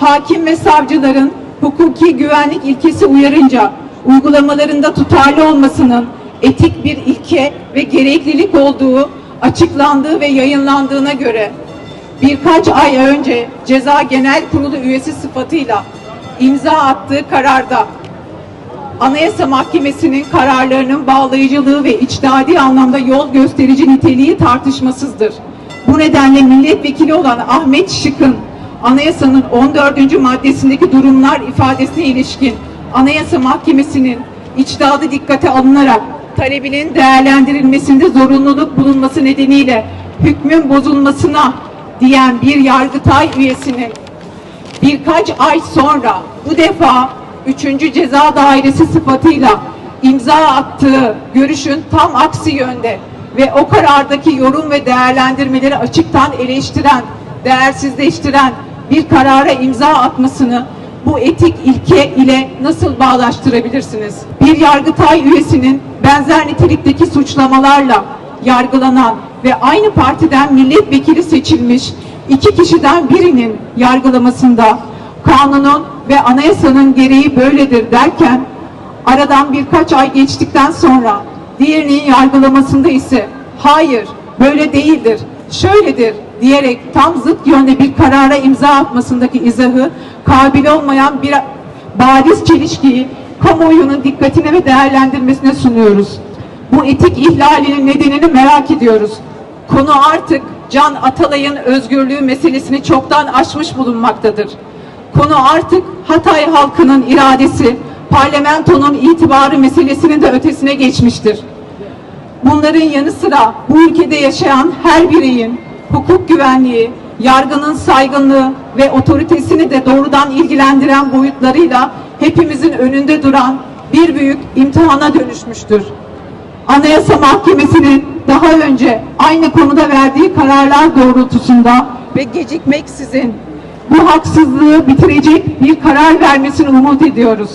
hakim ve savcıların hukuki güvenlik ilkesi uyarınca uygulamalarında tutarlı olmasının etik bir ilke ve gereklilik olduğu açıklandığı ve yayınlandığına göre birkaç ay önce Ceza Genel Kurulu üyesi sıfatıyla imza attığı kararda Anayasa Mahkemesi'nin kararlarının bağlayıcılığı ve içtihadi anlamda yol gösterici niteliği tartışmasızdır. Bu nedenle milletvekili olan Ahmet Şık'ın anayasanın 14. maddesindeki durumlar ifadesine ilişkin Anayasa Mahkemesi'nin içtihadı dikkate alınarak talebinin değerlendirilmesinde zorunluluk bulunması nedeniyle hükmün bozulmasına diyen bir yargıtay üyesinin birkaç ay sonra bu defa 3. Ceza Dairesi sıfatıyla imza attığı görüşün tam aksi yönde ve o karardaki yorum ve değerlendirmeleri açıktan eleştiren, değersizleştiren bir karara imza atmasını bu etik ilke ile nasıl bağlaştırabilirsiniz? Bir yargıtay üyesinin benzer nitelikteki suçlamalarla yargılanan ve aynı partiden milletvekili seçilmiş iki kişiden birinin yargılamasında kanunun ve anayasanın gereği böyledir derken aradan birkaç ay geçtikten sonra diğerinin yargılamasında ise hayır böyle değildir, şöyledir diyerek tam zıt yönde bir karara imza atmasındaki izahı kabil olmayan bir bariz çelişkiyi kamuoyunun dikkatine ve değerlendirmesine sunuyoruz. Bu etik ihlalinin nedenini merak ediyoruz. Konu artık Can Atalay'ın özgürlüğü meselesini çoktan aşmış bulunmaktadır. Konu artık Hatay halkının iradesi, parlamentonun itibarı meselesinin de ötesine geçmiştir. Bunların yanı sıra bu ülkede yaşayan her bireyin hukuk güvenliği, yargının saygınlığı ve otoritesini de doğrudan ilgilendiren boyutlarıyla hepimizin önünde duran bir büyük imtihana dönüşmüştür. Anayasa Mahkemesi'nin daha önce aynı konuda verdiği kararlar doğrultusunda ve gecikmeksizin bu haksızlığı bitirecek bir karar vermesini umut ediyoruz.